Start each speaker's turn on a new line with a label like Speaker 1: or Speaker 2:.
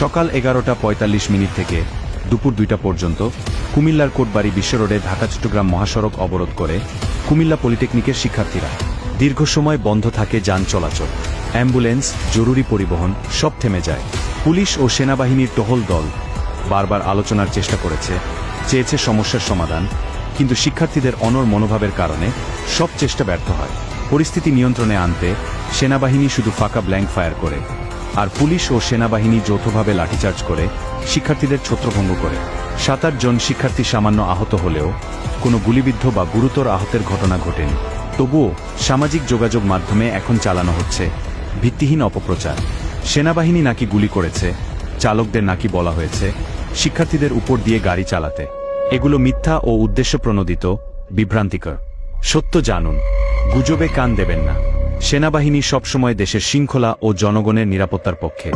Speaker 1: সকাল এগারোটা পঁয়তাল্লিশ মিনিট থেকে দুপুর দুইটা পর্যন্ত কুমিল্লার কোটবাড়ি বিশ্ব রোডে ঢাকা চট্টগ্রাম মহাসড়ক অবরোধ করে কুমিল্লা পলিটেকনিকের শিক্ষার্থীরা দীর্ঘ সময় বন্ধ থাকে যান চলাচল। অ্যাম্বুলেন্স, জরুরি পরিবহন, সব থেমে যায়। পুলিশ ও সেনাবাহিনীর টহল দল বারবার আলোচনার চেষ্টা করেছে, চেয়েছে সমস্যার সমাধান, কিন্তু শিক্ষার্থীদের অনর মনোভাবের কারণে সব চেষ্টা ব্যর্থ হয়। পরিস্থিতি নিয়ন্ত্রণে আনতে সেনাবাহিনী শুধু ফাঁকা ব্ল্যাঙ্ক ফায়ার করে। আর পুলিশ ও সেনাবাহিনী যৌথভাবে লাঠিচার্জ করে শিক্ষার্থীদের ছত্রভঙ্গ করে। সাত জন শিক্ষার্থী সামান্য আহত হলেও কোনো গুলিবিদ্ধ বা গুরুতর আহতের ঘটনা ঘটেনি। তবুও সামাজিক যোগাযোগ মাধ্যমে এখন চালানো হচ্ছে ভিত্তিহীন অপপ্রচার। সেনাবাহিনী নাকি গুলি করেছে, চালকদের নাকি বলা হয়েছে, শিক্ষার্থীদের উপর দিয়ে গাড়ি চালাতে। এগুলো মিথ্যা ও উদ্দেশ্য প্রণোদিত বিভ্রান্তিকর। সত্য জানুন, গুজবে কান দেবেন না। সেনাবাহিনী সবসময় দেশের শৃঙ্খলা ও জনগণের নিরাপত্তার পক্ষে।